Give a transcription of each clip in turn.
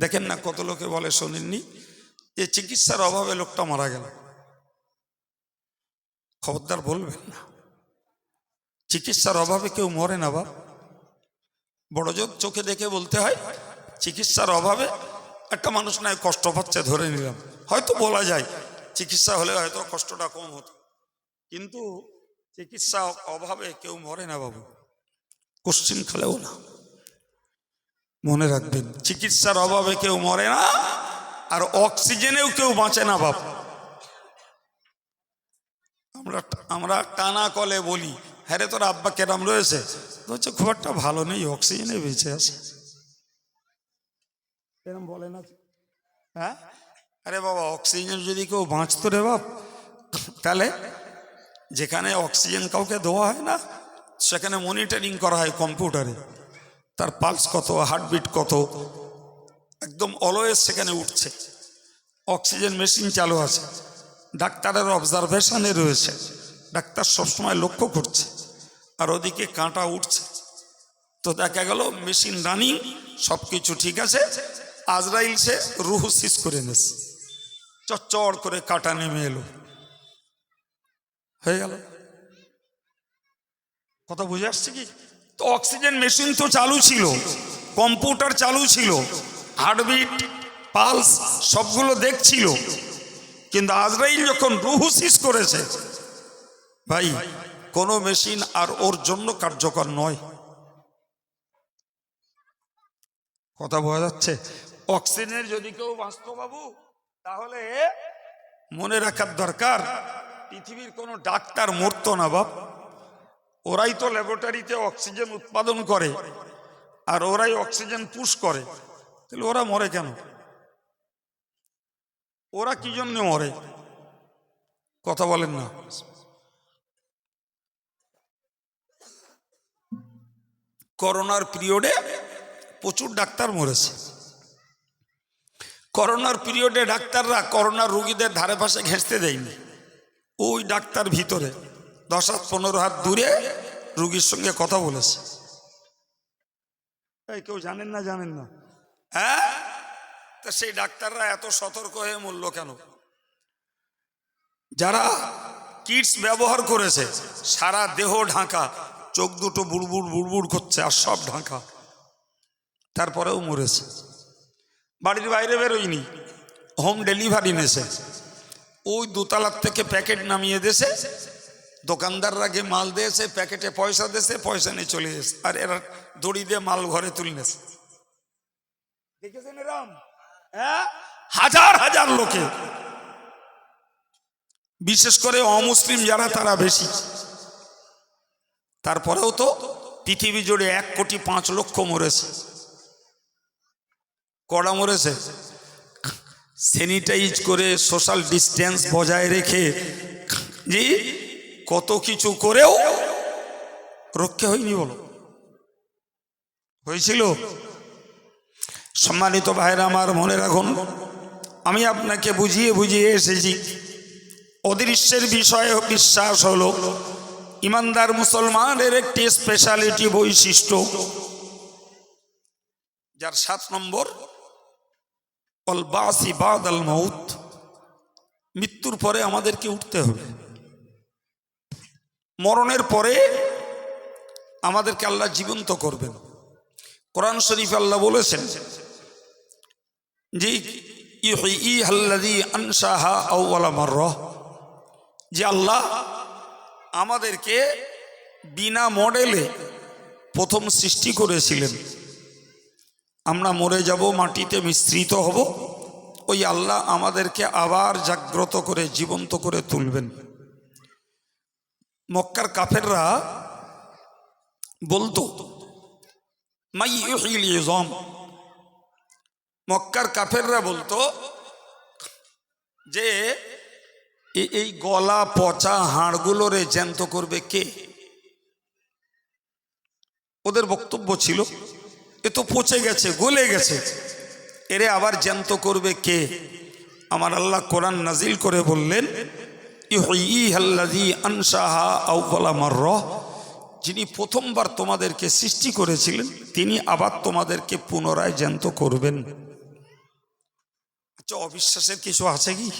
দেখেন না কত লোকে বলে শোনেননি, যে চিকিৎসার অভাবে লোকটা মারা গেল। খবরদার বলবেন না। চিকিৎসার অভাবে কেউ মরে না বাপ। বড়জোর চোখে দেখে বলতে হয়, চিকিৎসার অভাবে একটা মানুষ নয় কষ্ট পাচ্ছে, ধরে নিলাম। হয়তো বলা যায়, চিকিৎসা হলে হয়তো কষ্টটা কম হতো। কিন্তু চিকিৎসা অভাবে কেউ মরে না বাবু। কোশ্চিন খেলেও না। মনে রাখবেন। চিকিৎসার অভাবে কেউ মরে না, আর অক্সিজেনেও কেউ বাঁচে না বাপ। আমরা আমরা টানা কলে বলি হ্যাঁ রে, তোর আব্বা কেরাম রয়েছে? হচ্ছে খুব একটা ভালো নেই, অক্সিজেনে বেঁচে আছে। এরম বলে না হ্যাঁ? আরে বাবা, অক্সিজেন যদি কেউ বাঁচতো রে বাপ, তাহলে যেখানে অক্সিজেন কাউকে দেওয়া হয় না, সেখানে মনিটরিং করা হয় কম্পিউটারে। তার পালস কত হার্টবিট কত, একদম অলওয়েজ সেখানে উঠছে। অক্সিজেন মেশিন চালু আছে। ডাক্তারের অবজারভেশনে রয়েছে। ডাক্তার সবসময় লক্ষ্য করছে। আর ওদিকে কাঁটা উঠছে। তো দেখা গেল মেশিন রানিং সব কিছু ঠিক আছে। আজরাইল সে রুহ সিস করে নেছে চচ্চড় করে কাটা নেমে এলো। হয়ে গেল। কথা বুঝে আসছে কি? তো অক্সিজেন মেশিন তো চালু ছিল, কম্পিউটার চালু ছিল, হার্টবিট, পালস সবগুলো দেখছিল। কিন্তু আজরাইল যখন রুহুসিস করেছে, ভাই, কোনো মেশিন আর ওর জন্য কার্যকর নয়। কথা বোঝা যাচ্ছে? অক্সিজেনের যদি কেউ বাঁচত বাবু, তাহলে মনে রাখার দরকার, পৃথিবীর কোনো ডাক্তার মরতো না বাপ। ওরাই তো ল্যাবরেটরিতে অক্সিজেন উৎপাদন করে আর ওরাই অক্সিজেন পুশ করে। তাহলে ওরা মরে কেন? ওরা কি জন্য মরে? কথা বলেন না। করোনার পিরিয়ডে প্রচুর ডাক্তার মরেছে। করোনার পিরিয়ডে ডাক্তাররা করোনার রুগীদের ধারে পাশে ঘেঁচতে দেয়নি। ওই ডাক্তার ভিতরে দশ হাত পনেরো হাত দূরে রুগীর সঙ্গে কথা বলেছে। এই কেউ জানেন না জানেন না। হ্যাঁ? তা সেই ডাক্তাররা এত সতর্ক হয়ে মূল্য কেন? যারা কিটস ব্যবহার করেছে সারা দেহ ঢাকা চোখ দুটো বুড়বুড় বুড়বুড় করছে আর সব ঢাকা। তারপরেও মরেছে। বাড়ির বাইরে বেরোয়নি হোম ডেলিভারি নেছে ওই দোতলার থেকে প্যাকেট নামিয়ে দেছে দোকানদাররা গিয়ে মাল দিয়েছে, প্যাকেটে পয়সা দিয়েছে, পয়সা নিয়ে চলে গেছে। আর এরা দড়ি দিয়ে মাল ঘরে তুলে নেছে দেখেছেন এরম? হ্যাঁ? হাজার হাজার লোকে। বিশেষ করে অমুসলিম যারা, তারা বেশি। তারপরেও তো পৃথিবী জুড়ে এক কোটি পাঁচ লক্ষ মরেছে। কড়া মরেছে? স্যানিটাইজ করে সোশ্যাল ডিস্টেন্স বজায় রেখে, জি কত কিছু করেও রক্ষা হয়নি বলো। হয়েছিল। সম্মানিত ভাইরা আমার মনে রাখুন, আমি আপনাকে বুঝিয়ে বুঝিয়ে এসেছি। অদৃশ্যের বিষয়ে বিশ্বাস হলো, ইমানদার মুসলমানের একটি স্পেশালিটি বৈশিষ্ট্য, যার সাত নম্বর, অল বাসি বাদ আল মৌত মৃত্যুর পরে আমাদেরকে উঠতে হবে। মরণের পরে আমাদেরকে আল্লাহ জীবন্ত করবেন। কোরআন শরীফ আল্লাহ বলেছেন যে ই হাল্লাদি আনসাহা আউ্লা মার্রহ যে আল্লাহ আমাদেরকে বিনা মডেলে প্রথম সৃষ্টি করেছিলেন। আমরা মরে যাব, মাটিতে মিশ্রিত হব, ওই আল্লাহ আমাদেরকে আবার জাগ্রত করে, জীবন্ত করে তুলবেন। মক্কার কাফেররা বলতো, মাই মক্কার কাফেররা বলতো যে এই গলা পচা হাড়গুলোরে জ্যান্ত করবে কে? ওদের বক্তব্য ছিল, এ তো পচে গেছে, গলে গেছে। এরে আবার জ্যান্ত করবে কে? আমার আল্লাহ কোরআন নাজিল করে বললেন যিনি প্রথমবার তোমাদেরকে সৃষ্টি করেছিলেন, তিনি আবার তোমাদেরকে পুনরায় জ্যান্ত করবেন। আচ্ছা অবিশ্বাসের কিছু আছে কি?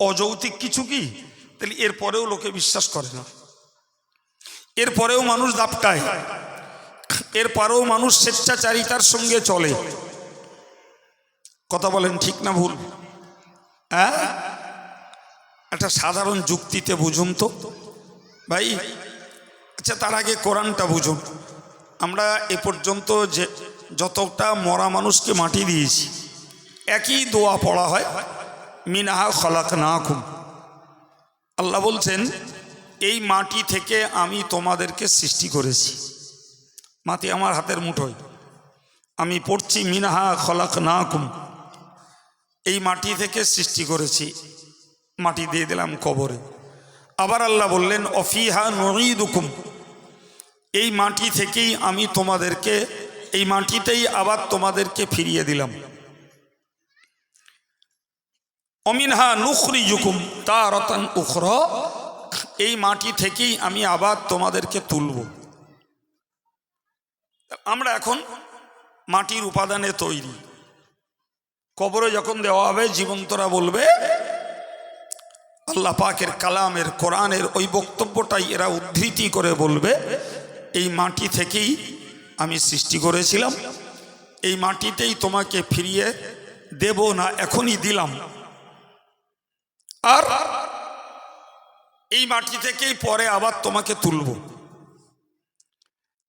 অযৌতিক কিছু কি? তাহলে এরপরেও লোকে বিশ্বাস করে না। এরপরেও মানুষ দাপটায়। এরপরেও মানুষ স্বেচ্ছাচারিতার সঙ্গে চলে। কথা বলেন ঠিক না ভুল? হ্যাঁ? একটা সাধারণ যুক্তিতে বুঝুন তো। ভাই আচ্ছা তার আগে কোরআনটা বুঝুন। আমরা এ পর্যন্ত যে যতটা মরা মানুষকে মাটি দিয়েছি, একই দোয়া পড়া হয়, মিনাহা খলাক না খুম আল্লাহ বলছেন, এই মাটি থেকে আমি তোমাদেরকে সৃষ্টি করেছি। মাটি আমার হাতের মুঠোয়। আমি পড়ছি মিনাহা খলাক না এই মাটি থেকে সৃষ্টি করেছি। মাটি দিয়ে দিলাম কবরে। আবার আল্লাহ বললেন, অফিহা নঈদুকুম। এই মাটি থেকেই আমি তোমাদেরকে, এই মাটিতেই আবার তোমাদেরকে ফিরিয়ে দিলাম। অমিনহা নুখরি জুকুম তারতান উখর। এই মাটি থেকেই আমি আবার তোমাদেরকে তুলব। আমরা এখন মাটির উপাদানে তৈরি। কবরে যখন দেওয়া হবে, জীবন্তরা বলবে আল্লাহ পাকের কালামের, কোরআনের ওই বক্তব্যটাই এরা উদ্ধৃতি করে বলবে, এই মাটি থেকেই আমি সৃষ্টি করেছিলাম, এই মাটিতেই তোমাকে ফিরিয়ে দেব না এখনই দিলাম। আর এই মাটি থেকেই পরে আবার তোমাকে তুলব।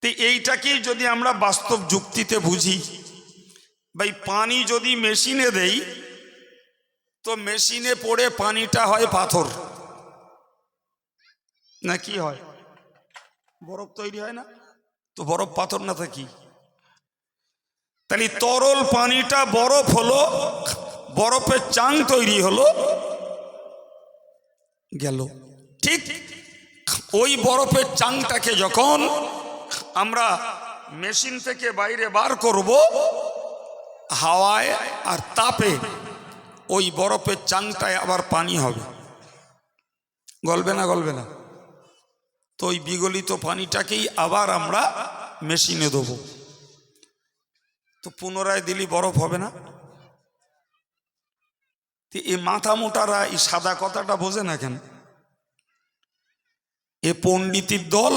তো এইটাকেই যদি আমরা বাস্তব যুক্তিতে বুঝি, ভাই, পানি যদি মেশিনে দেই তো মেশিনে পড়ে পানিটা হয় পাথর। না, কি হয়? বরফ তৈরি হয় না? তো বরফ পাথর না থাকি। তাহলে তরল পানিটা বরফ হলো, বরফের চাং তৈরি হলো, গেল। ঠিক ওই বরফের চাংটাকে যখন আমরা মেশিন থেকে বাইরে বার করব, হাওয়ায় আর তাপে ওই বরফের চাংটায় আবার পানি হবে। গলবে না গলবে না। তো ওই বিগলিত পানিটাকেই আবার আমরা মেশিনে দেব। তো পুনরায় দিলি বরফ হবে না? এই মাথা মোটারা এই সাদা কথাটা বোঝে না কেন? এ পণ্ডিতির দল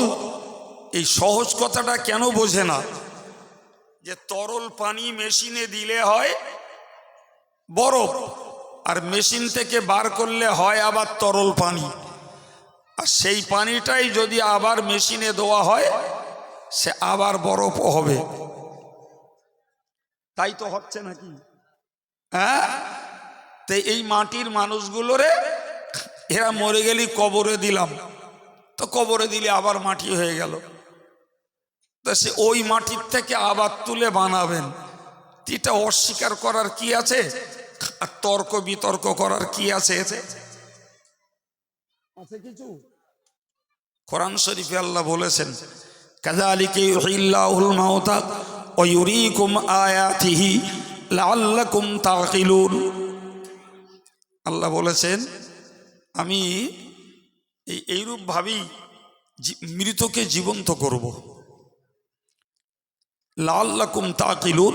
এই সহজ কথাটা কেন বোঝে না? যে তরল পানি মেশিনে দিলে হয় বরফ আর মেশিন থেকে বার করলে হয় আবার তরল পানি। আর সেই পানিটাই যদি আবার মেশিনে দেওয়া হয়, সে আবার বরফও হবে। তাই তো হচ্ছে নাকি? হ্যাঁ? তো এই মাটির মানুষগুলোরে এরা মরে গেলি কবরে দিলাম। তো কবরে দিলে আবার মাটি হয়ে গেল। তো সে ওই মাটির থেকে আবার তুলে বানাবেন। এটা অস্বীকার করার কি আছে? আর তর্ক বিতর্ক করার কি আছে? আছে কিছু? কোরআন শরীফে আল্লাহ বলেছেন কাযালিকা ইউহিল্লাহুল মাউতা ওয়া ইউরীকুম আয়াতিহি লাআল্লাকুম তাকিলুন আল্লাহ বলেছেন আমি এই এইরূপ ভাবেই মৃতকে জীবন্ত করব। লাল্লাকুম তাকিলুন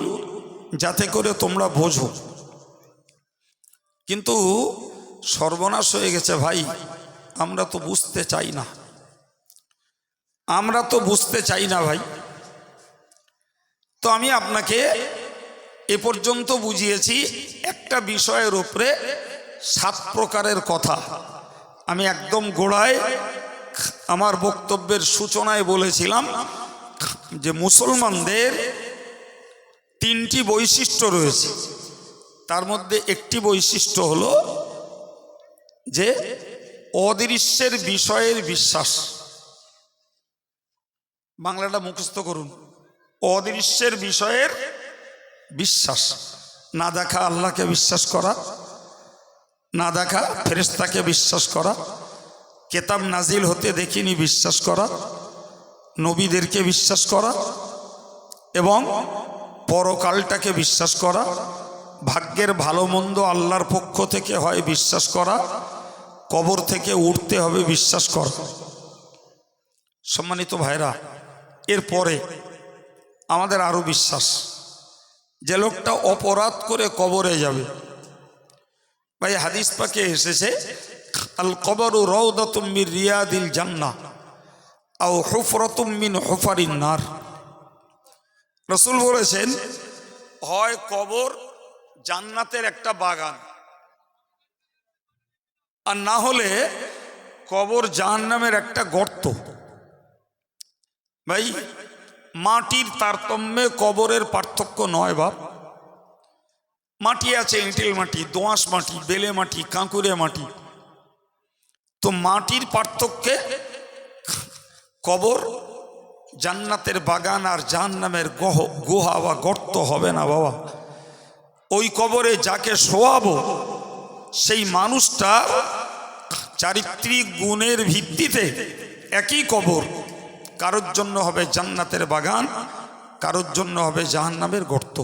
যাতে করে তোমরা বোঝো। কিন্তু সর্বনাশ হয়ে গেছে ভাই, আমরা তো বুঝতে চাই না। আমরা তো বুঝতে চাই না ভাই। তো আমি আপনাকে এ পর্যন্ত বুঝিয়েছি, একটা বিষয়ের উপরে সাত প্রকারের কথা। আমি একদম গোড়ায় আমার বক্তব্যের সূচনায় বলেছিলাম যে মুসলমানদের তিনটি বৈশিষ্ট্য রয়েছে। তার মধ্যে একটি বৈশিষ্ট্য হলো যে অদৃশ্যের বিষয়ের বিশ্বাস। বাংলাটা মুখস্থ করুন। অদৃশ্যের বিষয়ের বিশ্বাস। না দেখা আল্লাহকে বিশ্বাস করা, না দেখা ফেরেস্তাকে বিশ্বাস করা, কেতাব নাজিল হতে দেখিনি বিশ্বাস করা, নবীদেরকে বিশ্বাস করা এবং পরকালটাকে বিশ্বাস করা, ভাগ্যের ভালো মন্দ আল্লাহর পক্ষ থেকে হয় বিশ্বাস করা, কবর থেকে উঠতে হবে বিশ্বাস করা। সম্মানিত ভাইরা, এরপরে আমাদের আরও বিশ্বাস। যে লোকটা অপরাধ করে কবরে যাবে। ভাই, হাদিস পাকে এসেছে, আল কবরু রৌদাতুম মির রিয়াদিল জান্না আও হুফরতুম মিন হুফারিন নার। রসুল বলেছেন হয় কবর জান্নাতের একটা বাগান। আর না হলে কবর জাহান্নামের একটা গর্ত। ভাই, মাটির তারতম্যে কবরের পার্থক্য নয় বাপ। মাটি আছে এঁটেল মাটি, দোঁয়াশ মাটি, বেলে মাটি, কাঁকুরে মাটি। তো মাটির পার্থক্যে কবর জান্নাতের বাগান আর জাহান্নামের গহ, গুহা বা গর্ত হবে না বাবা। ওই কবরে যাকে শোয়াবো, সেই মানুষটা চারিত্রিক গুণের ভিত্তিতে একই কবর। কারোর জন্য হবে জান্নাতের বাগান, কারোর জন্য হবে জাহান্নামের গর্ত।